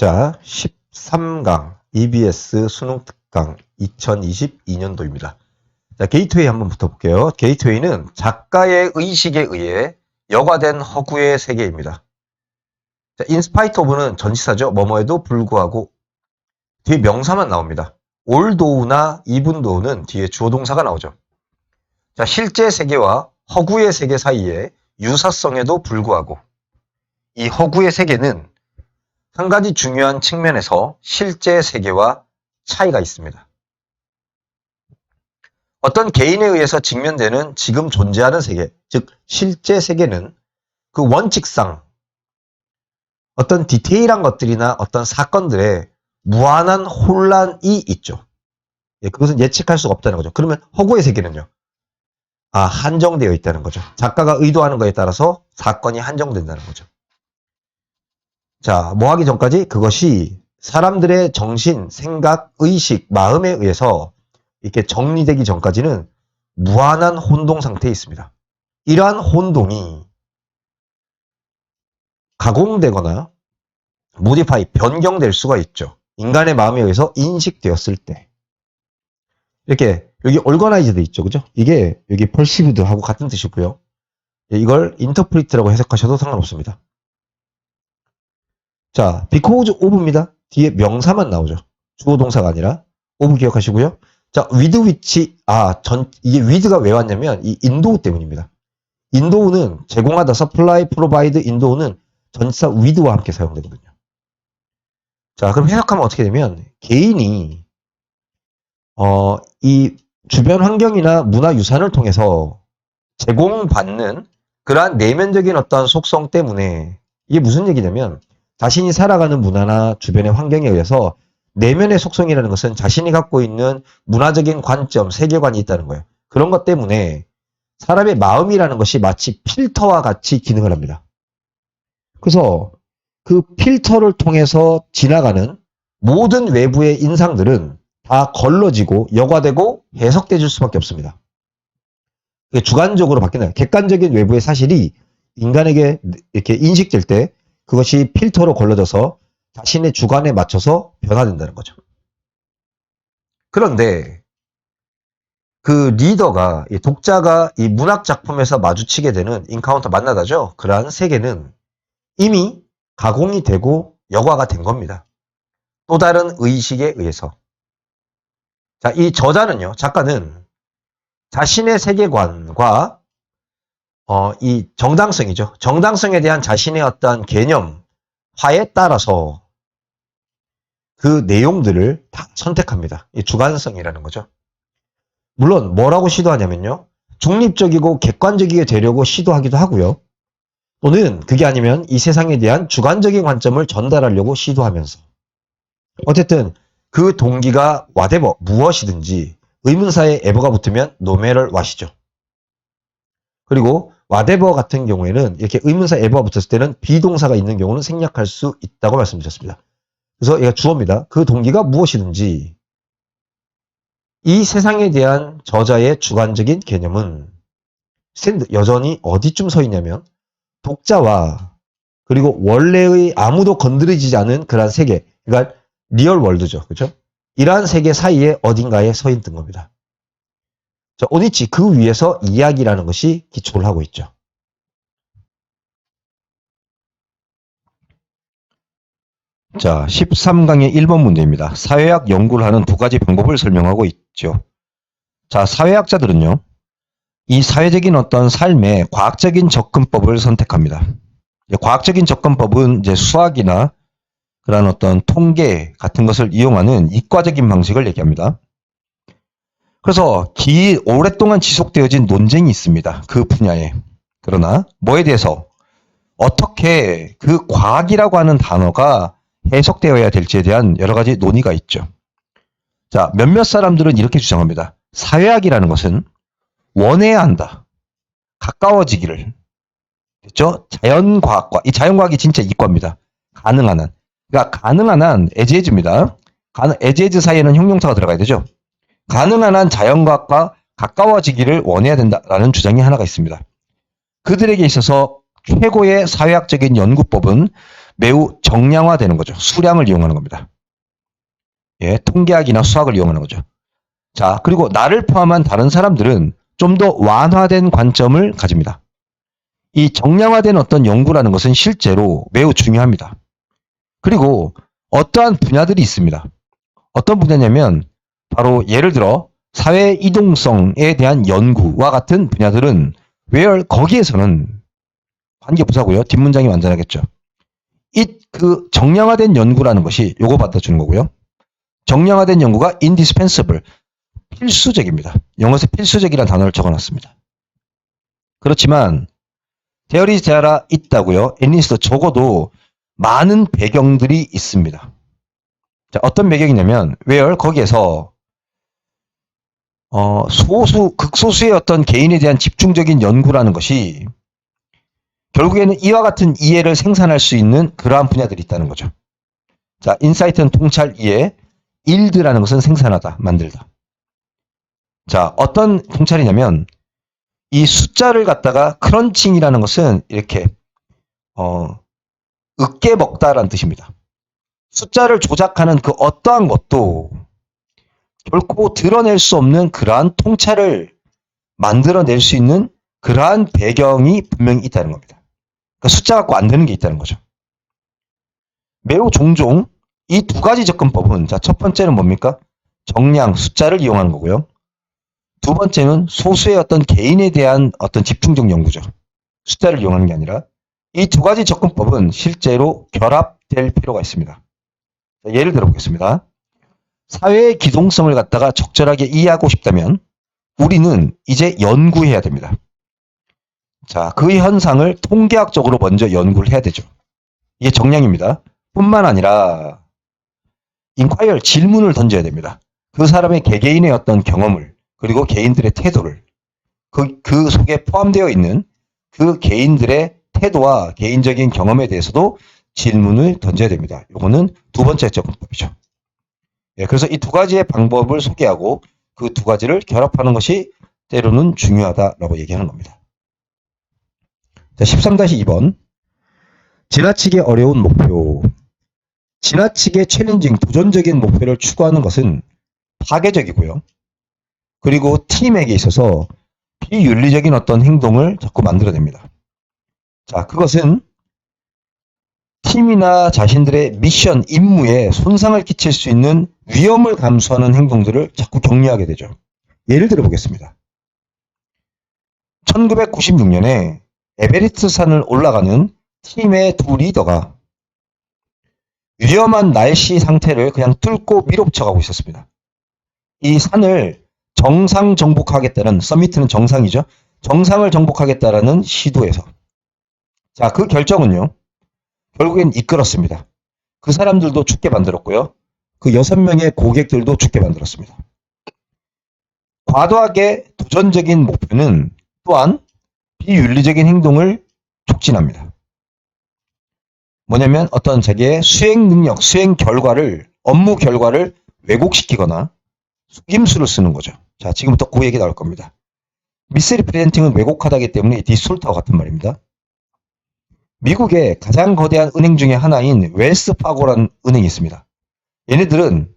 자, 13강 EBS 수능 특강 2022년도입니다. 자, 게이트웨이 한번 붙어볼게요. 게이트웨이는 작가의 의식에 의해 여과된 허구의 세계입니다. 자, 인스파이트 오브는 전치사죠. 뭐뭐에도 불구하고 뒤에 명사만 나옵니다. 올도우나 이분도우는 뒤에 주어 동사가 나오죠. 자, 실제 세계와 허구의 세계 사이에 유사성에도 불구하고 이 허구의 세계는 한 가지 중요한 측면에서 실제 세계와 차이가 있습니다. 어떤 개인에 의해서 직면되는 지금 존재하는 세계, 즉 실제 세계는 그 원칙상 어떤 디테일한 것들이나 어떤 사건들에 무한한 혼란이 있죠. 예, 그것은 예측할 수가 없다는 거죠. 그러면 허구의 세계는요. 아, 한정되어 있다는 거죠. 작가가 의도하는 것에 따라서 사건이 한정된다는 거죠. 자, 뭐 하기 전까지 그것이 사람들의 정신, 생각, 의식, 마음에 의해서 이렇게 정리되기 전까지는 무한한 혼동 상태에 있습니다. 이러한 혼동이 가공되거나 모디파이, 변경될 수가 있죠. 인간의 마음에 의해서 인식되었을 때. 이렇게 여기 올거나이즈드 있죠. 그죠? 이게 여기 펄시브드하고 같은 뜻이고요. 예, 이걸 인터프리트라고 해석하셔도 상관없습니다. 자, because of입니다. 뒤에 명사만 나오죠. 주어 동사가 아니라 of 기억하시고요. 자, with which 아, 전 이게 with가 왜 왔냐면 이 인도우 때문입니다. 인도우는 제공하다 supply, provide 인도우는 전치사 with와 함께 사용되거든요. 자, 그럼 해석하면 어떻게 되면 개인이 어, 이 주변 환경이나 문화 유산을 통해서 제공받는 그러한 내면적인 어떤 속성 때문에 이게 무슨 얘기냐면 자신이 살아가는 문화나 주변의 환경에 의해서 내면의 속성이라는 것은 자신이 갖고 있는 문화적인 관점, 세계관이 있다는 거예요. 그런 것 때문에 사람의 마음이라는 것이 마치 필터와 같이 기능을 합니다. 그래서 그 필터를 통해서 지나가는 모든 외부의 인상들은 다 걸러지고 여과되고 해석돼질 수밖에 없습니다. 주관적으로 바뀌나요? 객관적인 외부의 사실이 인간에게 이렇게 인식될 때 그것이 필터로 걸러져서 자신의 주관에 맞춰서 변화된다는 거죠. 그런데 그 리더가, 이 독자가 이 문학 작품에서 마주치게 되는 인카운터 만나다죠. 그러한 세계는 이미 가공이 되고 여과가 된 겁니다. 또 다른 의식에 의해서. 자, 이 저자는요, 작가는 자신의 세계관과 어, 이 정당성이죠. 정당성에 대한 자신의 어떤 개념, 화에 따라서 그 내용들을 다 선택합니다. 이 주관성이라는 거죠. 물론 뭐라고 시도하냐면요. 중립적이고 객관적이게 되려고 시도하기도 하고요. 또는 그게 아니면 이 세상에 대한 주관적인 관점을 전달하려고 시도하면서 어쨌든 그 동기가 whatever 무엇이든지 의문사에 ever가 붙으면 matter what이죠. 그리고 whatever 같은 경우에는 이렇게 의문사 ever가 붙었을 때는 비동사가 있는 경우는 생략할 수 있다고 말씀드렸습니다. 그래서 얘가 주어입니다. 그 동기가 무엇이든지 이 세상에 대한 저자의 주관적인 개념은 스탠드 여전히 어디쯤 서 있냐면 독자와 그리고 원래의 아무도 건드리지 않은 그러한 세계 그러니까 리얼 월드죠. 그죠? 이러한 세계 사이에 어딘가에 서 있는 겁니다. 자, 오니치 그 위에서 이야기라는 것이 기초를 하고 있죠. 자, 13강의 1번 문제입니다. 사회학 연구를 하는 두 가지 방법을 설명하고 있죠. 자, 사회학자들은요, 이 사회적인 어떤 삶의 과학적인 접근법을 선택합니다. 과학적인 접근법은 이제 수학이나 그런 어떤 통계 같은 것을 이용하는 이과적인 방식을 얘기합니다. 그래서 기 오랫동안 지속되어진 논쟁이 있습니다. 그 분야에. 그러나 뭐에 대해서 어떻게 그 과학이라고 하는 단어가 해석되어야 될지에 대한 여러 가지 논의가 있죠. 자, 몇몇 사람들은 이렇게 주장합니다. 사회학이라는 것은 원해야 한다. 가까워지기를. 됐죠? 자연과학과, 이 자연과학이 진짜 이과입니다. 가능한 한. 그러니까 가능한 한 에지에즈입니다. 에지에즈 사이에는 형용사가 들어가야 되죠. 가능한 한 자연과학과 가까워지기를 원해야 된다라는 주장이 하나가 있습니다. 그들에게 있어서 최고의 사회학적인 연구법은 매우 정량화되는 거죠. 수량을 이용하는 겁니다. 예, 통계학이나 수학을 이용하는 거죠. 자, 그리고 나를 포함한 다른 사람들은 좀 더 완화된 관점을 가집니다. 이 정량화된 어떤 연구라는 것은 실제로 매우 중요합니다. 그리고 어떠한 분야들이 있습니다. 어떤 분야냐면 바로 예를 들어 사회 이동성에 대한 연구와 같은 분야들은 웨얼 거기에서는 관계 부사고요. 뒷문장이 완전하겠죠. 이그 정량화된 연구라는 것이 요거 받아주는 거고요. 정량화된 연구가 indispensable 필수적입니다. 영어에서 필수적이라는 단어를 적어놨습니다. 그렇지만 대열이 자라 있다고요. 애니스도 적어도 많은 배경들이 있습니다. 자, 어떤 배경이냐면 웨얼 거기에서 어, 소수 극소수의 어떤 개인에 대한 집중적인 연구라는 것이 결국에는 이와 같은 이해를 생산할 수 있는 그러한 분야들이 있다는 거죠. 자, 인사이트는 통찰 이해, 일드라는 것은 생산하다, 만들다. 자, 어떤 통찰이냐면 이 숫자를 갖다가 크런칭이라는 것은 이렇게 어, 으깨 먹다라는 뜻입니다. 숫자를 조작하는 그 어떠한 것도 결코 드러낼 수 없는 그러한 통찰을 만들어낼 수 있는 그러한 배경이 분명히 있다는 겁니다. 그러니까 숫자 갖고 안 되는 게 있다는 거죠. 매우 종종 이 두 가지 접근법은 자, 첫 번째는 뭡니까? 정량, 숫자를 이용하는 거고요. 두 번째는 소수의 어떤 개인에 대한 어떤 집중적 연구죠. 숫자를 이용하는 게 아니라 이 두 가지 접근법은 실제로 결합될 필요가 있습니다. 자, 예를 들어 보겠습니다. 사회의 기동성을 갖다가 적절하게 이해하고 싶다면 우리는 이제 연구해야 됩니다. 자, 그 현상을 통계학적으로 먼저 연구를 해야 되죠. 이게 정량입니다. 뿐만 아니라 인콰이어 질문을 던져야 됩니다. 그 사람의 개개인의 어떤 경험을 그리고 개인들의 태도를 그, 그 속에 포함되어 있는 그 개인들의 태도와 개인적인 경험에 대해서도 질문을 던져야 됩니다. 이거는 두 번째 접근법이죠. 예, 그래서 이 두 가지의 방법을 소개하고 그 두 가지를 결합하는 것이 때로는 중요하다라고 얘기하는 겁니다. 자, 13-2번. 지나치게 어려운 목표. 지나치게 챌린징, 도전적인 목표를 추구하는 것은 파괴적이고요. 그리고 팀에게 있어서 비윤리적인 어떤 행동을 자꾸 만들어냅니다. 자, 그것은 팀이나 자신들의 미션, 임무에 손상을 끼칠 수 있는 위험을 감수하는 행동들을 자꾸 격려하게 되죠. 예를 들어 보겠습니다. 1996년에 에베레스트 산을 올라가는 팀의 두 리더가 위험한 날씨 상태를 그냥 뚫고 밀어붙여 가고 있었습니다. 이 산을 정상 정복하겠다는 서미트는 정상이죠. 정상을 정복하겠다라는 시도에서 자 그 결정은요 결국엔 이끌었습니다. 그 사람들도 죽게 만들었고요. 그 여섯 명의 고객들도 죽게 만들었습니다. 과도하게 도전적인 목표는 또한 비윤리적인 행동을 촉진합니다. 뭐냐면 어떤 자기의 수행 능력, 수행 결과를, 업무 결과를 왜곡시키거나 속임수를 쓰는 거죠. 자, 지금부터 그 얘기 나올 겁니다. 미스리 프리젠팅은 왜곡하다기 때문에 디솔트와 같은 말입니다. 미국의 가장 거대한 은행 중에 하나인 웰스 파고라는 은행이 있습니다. 얘네들은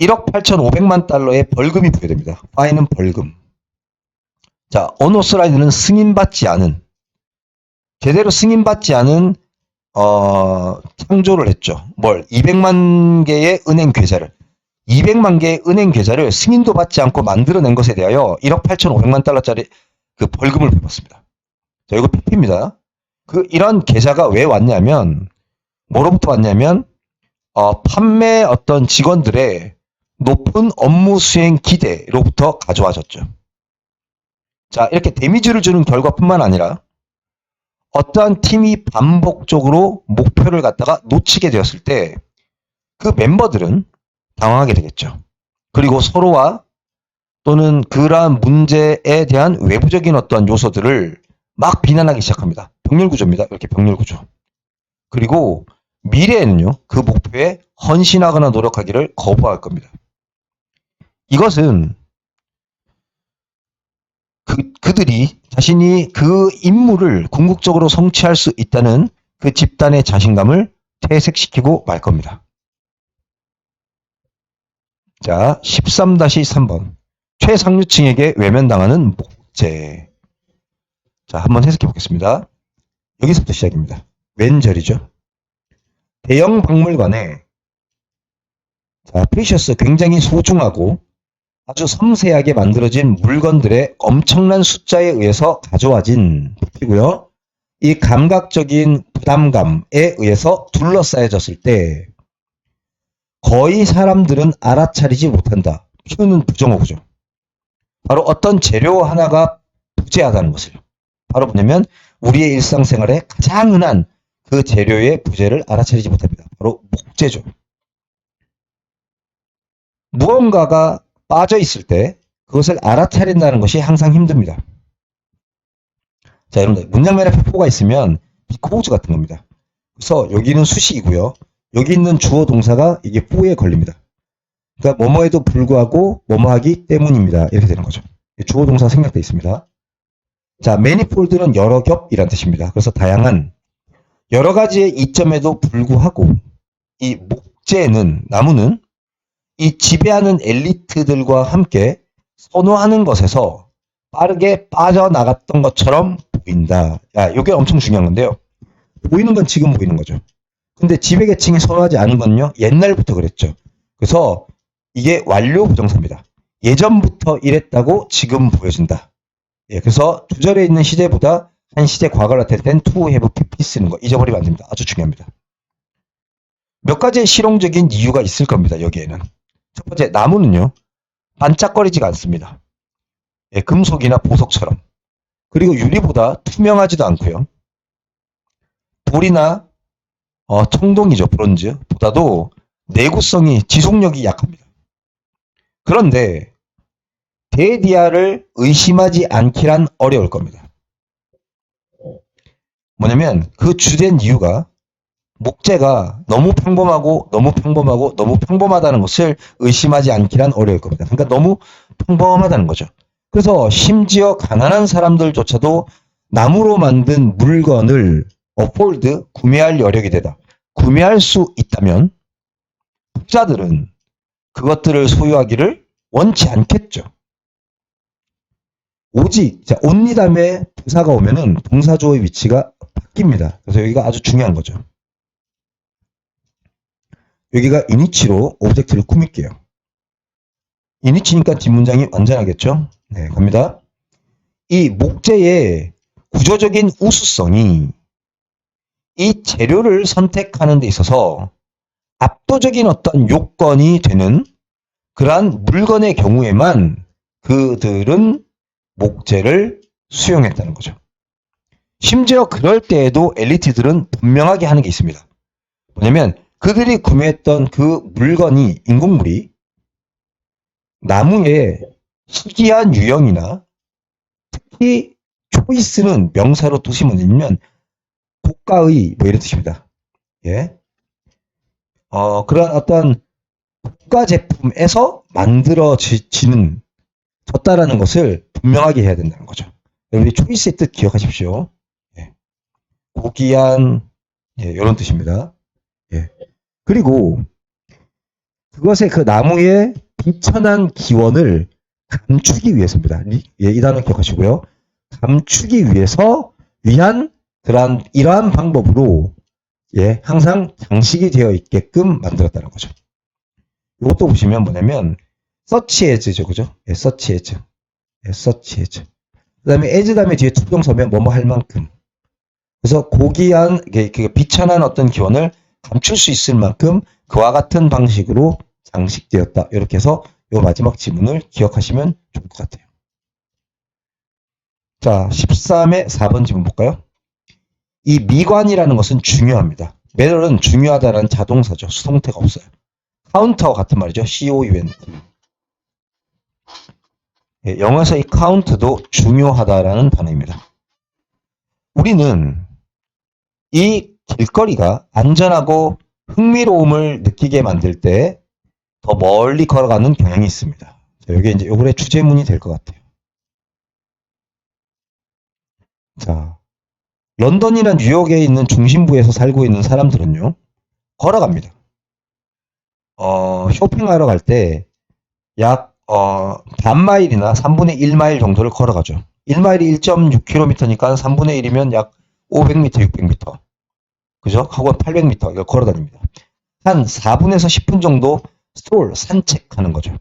1억 8,500만 달러의 벌금이 부여됩니다. 파이는 벌금. 자, 어노스라이드는 승인받지 않은 제대로 승인받지 않은 어, 창조를 했죠. 뭘 200만 개의 은행 계좌를 200만 개의 은행 계좌를 승인도 받지 않고 만들어낸 것에 대하여 1억 8,500만 달러짜리 그 벌금을 배웠습니다. 자, 이거 PP입니다. 그 이런 계좌가 왜 왔냐면 뭐로부터 왔냐면 어, 판매 어떤 직원들의 높은 업무 수행 기대로부터 가져와졌죠. 자, 이렇게 데미지를 주는 결과뿐만 아니라 어떠한 팀이 반복적으로 목표를 갖다가 놓치게 되었을 때 그 멤버들은 당황하게 되겠죠. 그리고 서로와 또는 그러한 문제에 대한 외부적인 어떠한 요소들을 막 비난하기 시작합니다. 병렬 구조입니다. 이렇게 병렬 구조. 그리고 미래에는요, 그 목표에 헌신하거나 노력하기를 거부할 겁니다. 이것은 그, 그들이 자신이 그 임무를 궁극적으로 성취할 수 있다는 그 집단의 자신감을 퇴색시키고 말 겁니다. 자, 13-3번. 최상류층에게 외면당하는 목재. 자, 한번 해석해 보겠습니다. 여기서부터 시작입니다. 왼절이죠. 대형 박물관에 자, 프리셔스 굉장히 소중하고 아주 섬세하게 만들어진 물건들의 엄청난 숫자에 의해서 가져와진 부피고요. 이 감각적인 부담감에 의해서 둘러싸여졌을 때 거의 사람들은 알아차리지 못한다. 표현은 부정어구죠. 바로 어떤 재료 하나가 부재하다는 것을. 바로 뭐냐면 우리의 일상생활에 가장 흔한 그 재료의 부재를 알아차리지 못합니다. 바로 목재죠. 무언가가 빠져 있을 때 그것을 알아차린다는 것이 항상 힘듭니다. 자, 여러분들 문장면에 폭포가 있으면 비코즈 같은 겁니다. 그래서 여기는 수식이고요. 여기 있는 주어 동사가 이게 포에 걸립니다. 그러니까 뭐뭐에도 불구하고 뭐뭐하기 때문입니다. 이렇게 되는 거죠. 주어 동사 생략되어 있습니다. 자, 매니폴드는 여러 겹이란 뜻입니다. 그래서 다양한 여러 가지의 이점에도 불구하고 이 목재는 나무는 이 지배하는 엘리트들과 함께 선호하는 것에서 빠르게 빠져나갔던 것처럼 보인다. 야, 이게 엄청 중요한 건데요. 보이는 건 지금 보이는 거죠. 근데 지배계층이 선호하지 않은 건요, 옛날부터 그랬죠. 그래서 이게 완료 부정사입니다. 예전부터 이랬다고 지금 보여준다. 예, 그래서 주절에 있는 시제보다 한 시제 과거를 나타낼 땐 to have pp 쓰는 거 잊어버리면 안 됩니다. 아주 중요합니다. 몇 가지의 실용적인 이유가 있을 겁니다. 여기에는. 첫 번째, 나무는요, 반짝거리지가 않습니다. 예, 금속이나 보석처럼. 그리고 유리보다 투명하지도 않고요. 돌이나 어, 청동이죠, 브론즈. 보다도 내구성이, 지속력이 약합니다. 그런데 데디아를 의심하지 않기란 어려울 겁니다. 뭐냐면 그 주된 이유가 목재가 너무 평범하고 너무 평범하고 너무 평범하다는 것을 의심하지 않기란 어려울 겁니다. 그러니까 너무 평범하다는 거죠. 그래서 심지어 가난한 사람들조차도 나무로 만든 물건을 어폴드 구매할 여력이 되다. 구매할 수 있다면 부자들은 그것들을 소유하기를 원치 않겠죠. 오직 자 온리 다음에 부사가 오면은 동사조의 위치가 바뀝니다. 그래서 여기가 아주 중요한 거죠. 여기가 이니치로 오브젝트를 꾸밀게요. 이니치니까 뒷문장이 완전하겠죠? 네, 갑니다. 이 목재의 구조적인 우수성이 이 재료를 선택하는 데 있어서 압도적인 어떤 요건이 되는 그러한 물건의 경우에만 그들은 목재를 수용했다는 거죠. 심지어 그럴 때에도 엘리트들은 분명하게 하는 게 있습니다. 뭐냐면 그들이 구매했던 그 물건이 인공물이 나무의 희귀한 유형이나 특히 초이스는 명사로 뭐냐면 고가의 뭐 이런 뜻입니다. 예. 어, 그런 어떤 고가 제품에서 만들어지는 졌다라는 것을 분명하게 해야 된다는 거죠. 여러분이 초이스의 뜻 기억하십시오. 예. 고귀한 예, 이런 뜻입니다. 예. 그리고 그것의 그 나무의 비천한 기원을 감추기 위해서입니다. 예, 이 단어 기억하시고요. 감추기 위해서 위한 그러한 이러한 방법으로 예, 항상 장식이 되어 있게끔 만들었다는 거죠. 이것도 보시면 뭐냐면 서치 에즈죠, 그죠? 예, 서치 에즈, 예, 서치 에즈. 그 다음에 에즈 다음에 뒤에 투정 서면 뭐뭐 할 만큼. 그래서 고귀한 그 비천한 어떤 기원을 감출 수 있을 만큼 그와 같은 방식으로 장식되었다. 이렇게 해서 이 마지막 지문을 기억하시면 좋을 것 같아요. 자, 13의 4번 지문 볼까요? 이 미관이라는 것은 중요합니다. 매럴은 중요하다는 자동사죠. 수동태가 없어요. 카운터 같은 말이죠. C-O-U-N. 예, 영어에서 이 카운트도 중요하다라는 단어입니다. 우리는 이 길거리가 안전하고 흥미로움을 느끼게 만들 때 더 멀리 걸어가는 경향이 있습니다. 자, 이게 이제 요번에 주제문이 될 것 같아요. 자, 런던이나 뉴욕에 있는 중심부에서 살고 있는 사람들은요, 걸어갑니다. 어, 쇼핑하러 갈 때, 약, 어, 반마일이나 3분의 1마일 정도를 걸어가죠. 1마일이 1.6km니까 3분의 1이면 약 500m, 600m. 그죠? 하고 800m. 이거 걸어 다닙니다. 한 4분에서 10분 정도 스트롤, 산책하는 거죠.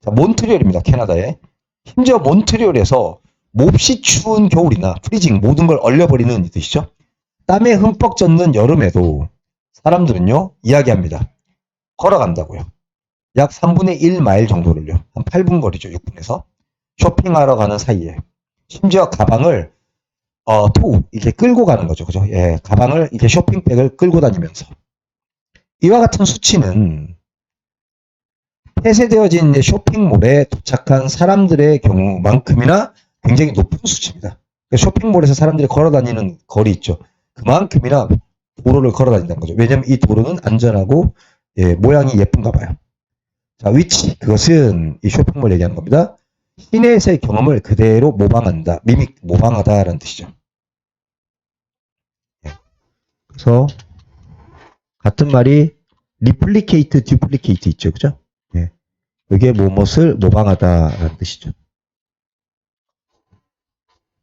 자, 몬트리올입니다. 캐나다에. 심지어 몬트리올에서 몹시 추운 겨울이나 프리징 모든 걸 얼려버리는 뜻이죠. 땀에 흠뻑 젖는 여름에도 사람들은요 이야기합니다. 걸어간다고요. 약 3분의 1마일 정도를요. 한 8분 거리죠. 6분에서 쇼핑하러 가는 사이에 심지어 가방을 어, 토 이렇게 끌고 가는 거죠. 그죠? 예, 가방을 이렇게 쇼핑백을 끌고 다니면서 이와 같은 수치는 폐쇄되어진 쇼핑몰에 도착한 사람들의 경우만큼이나 굉장히 높은 수치입니다. 그러니까 쇼핑몰에서 사람들이 걸어 다니는 거리 있죠. 그만큼이나 도로를 걸어 다닌다는 거죠. 왜냐하면 이 도로는 안전하고 예, 모양이 예쁜가 봐요. 자, 위치. 그것은 이 쇼핑몰 얘기하는 겁니다. 시내에서의 경험을 그대로 모방한다. 미믹, 모방하다라는 뜻이죠. 예. 그래서 같은 말이 리플리케이트, 듀플리케이트 있죠. 그죠? 예. 이게 무엇을 모방하다라는 뜻이죠.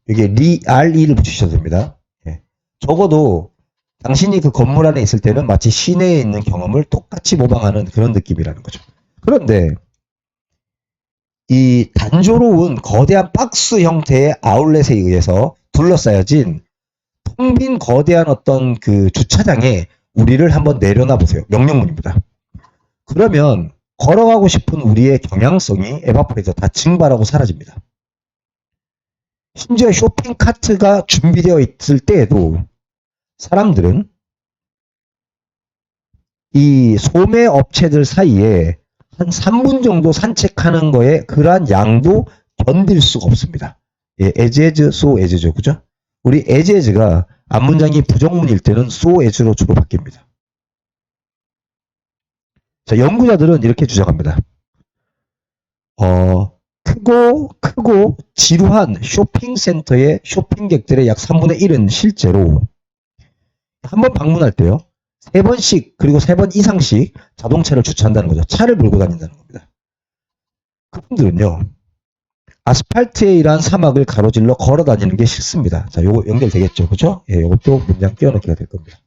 이게 리, RE를 붙이셔도 됩니다. 예. 적어도 당신이 그 건물 안에 있을 때는 마치 시내에 있는 경험을 똑같이 모방하는 그런 느낌이라는 거죠. 그런데 이 단조로운 거대한 박스 형태의 아울렛에 의해서 둘러싸여진 텅 빈 거대한 어떤 그 주차장에 우리를 한번 내려놔 보세요. 명령문입니다. 그러면 걸어가고 싶은 우리의 경향성이 에바포레이터 다 증발하고 사라집니다. 심지어 쇼핑 카트가 준비되어 있을 때에도 사람들은 이 소매 업체들 사이에 한 3분 정도 산책하는 거에 그러한 양도 견딜 수가 없습니다. 예, 에즈에즈, 소 에즈죠. 그죠? 우리 에즈에즈가 앞문장이 부정문일 때는 소 에즈로 주로 바뀝니다. 자, 연구자들은 이렇게 주장합니다. 어, 크고 크고 지루한 쇼핑센터의 쇼핑객들의 약 3분의 1은 실제로 한번 방문할 때요. 세 번씩 그리고 세 번 이상씩 자동차를 주차한다는 거죠. 차를 몰고 다닌다는 겁니다. 그분들은요. 아스팔트에 일한 사막을 가로질러 걸어 다니는 게 싫습니다. 자, 요거 연결되겠죠. 그죠? 예, 요것도 문장 끼워넣기가 될 겁니다.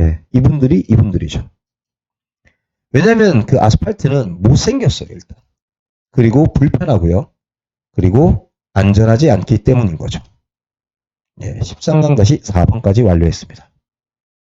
예, 이분들이 이분들이죠. 왜냐면 그 아스팔트는 못생겼어요, 일단. 그리고 불편하고요. 그리고 안전하지 않기 때문인 거죠. 예, 13강 다시 4번까지 완료했습니다.